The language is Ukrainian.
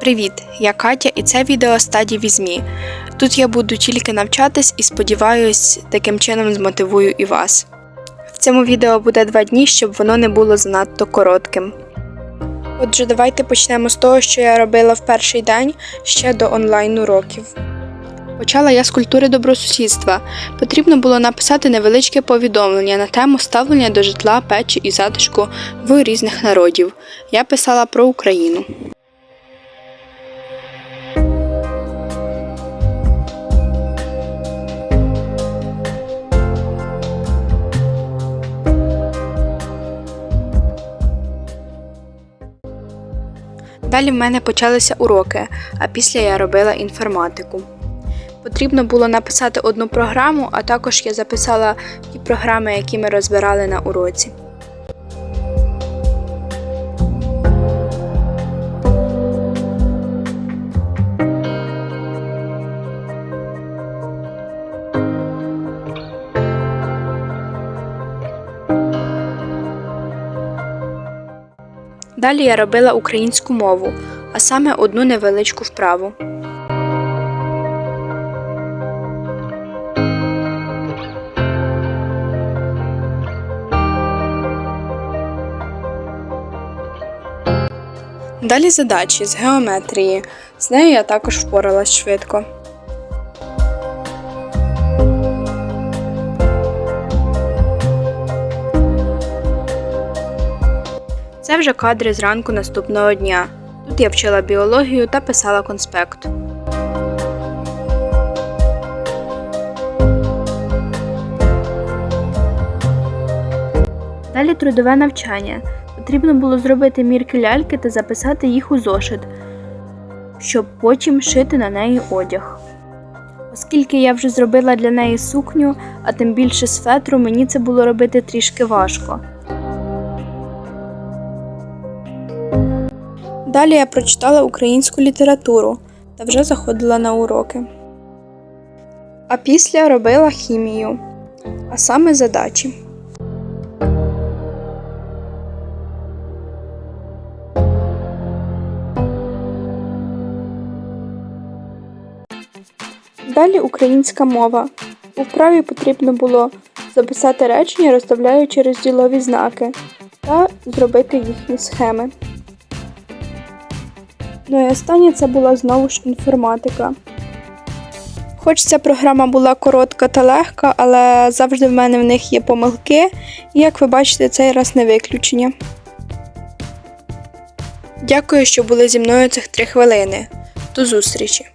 Привіт, я Катя і це відео стадії візьмі. Тут я буду тільки навчатись і сподіваюсь, таким чином змотивую і вас. В цьому відео буде два дні, щоб воно не було занадто коротким. Отже, давайте почнемо з того, що я робила в перший день ще до онлайн уроків. Почала я з культури добросусідства. Потрібно було написати невеличке повідомлення на тему ставлення до житла, печі і затишку в різних народів. Я писала про Україну. Далі в мене почалися уроки, а після я робила інформатику. Потрібно було написати одну програму, а також я записала ті програми, які ми розбирали на уроці. Далі я робила українську мову, а саме одну невеличку вправу. Далі задачі з геометрії. З нею я також впоралась швидко. Це вже кадри зранку наступного дня. Тут я вчила біологію та писала конспект. Далі трудове навчання. Потрібно було зробити мірки ляльки та записати їх у зошит, щоб потім шити на неї одяг. Оскільки я вже зробила для неї сукню, а тим більше з фетру, мені це було робити трішки важко. Далі я прочитала українську літературу та вже заходила на уроки. А після робила хімію, а саме задачі. Далі українська мова. У вправі потрібно було записати речення, розставляючи розділові знаки, та зробити їхні схеми. Ну і останнє це була знову ж інформатика. Хоч ця програма була коротка та легка, але завжди в мене в них є помилки, і як ви бачите, цей раз не виключення. Дякую, що були зі мною цих три хвилини. До зустрічі!